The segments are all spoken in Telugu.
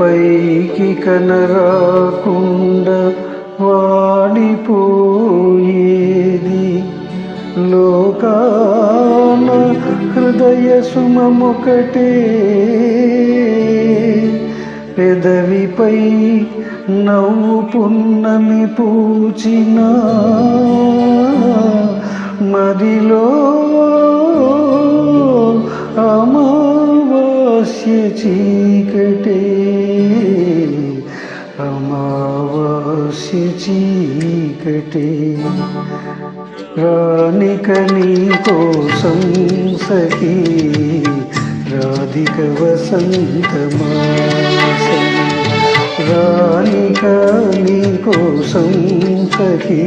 పైకి కనరాకుండా వాడిపోయేది. లోకాన హృదయ సుమముకటే. పెదవిపై నవ్వు పున్నమి పూచినా చీకటే అమావాస్య చీకటే. రాణిక నీ కోసం సఖీ రాధిక వసంతమాసం రాణిక నీ కోసం సఖీ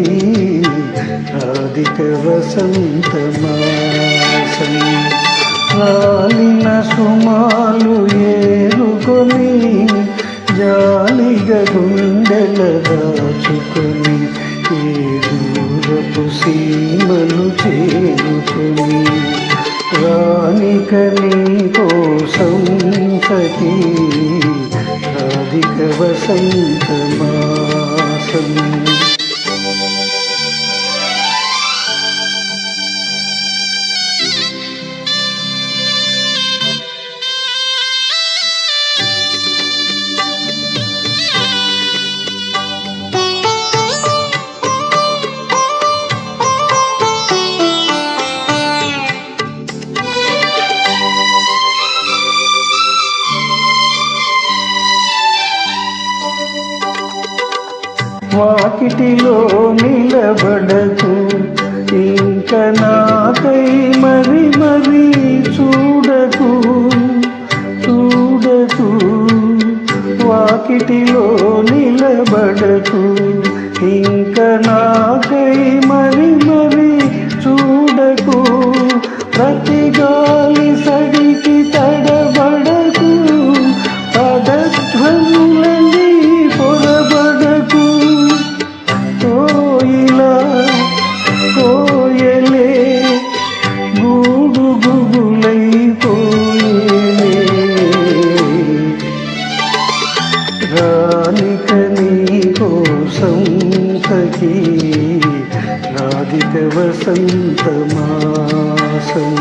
రాధిక వసంతమాసం రాలిన సుమాలు ఏరుకొని జాలిగా గుండెల దాచుకొని ఏ దూరపు సీమలు చేరుకొని రానిక నీ కోసం సఖీ రాధిక వసంత మాసం. వాకిటిలో నిలబడకు. ఇంక నాకై మరి మరి చూడకు చూడకు. వాకిటిలో నిలబడకు. ఇంక నాకై మరి మరి చూడకు. ప్రతి సఖీ రాధిక వసంత మాసం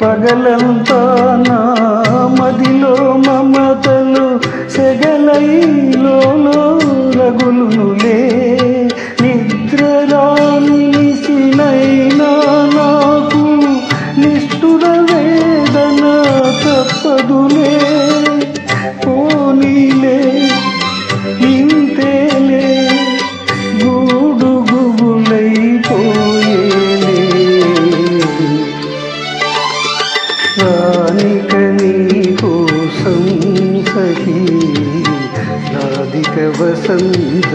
పగలంతా నా మదిలో మమతలు సెగలై సఖీ రాధిక వసంత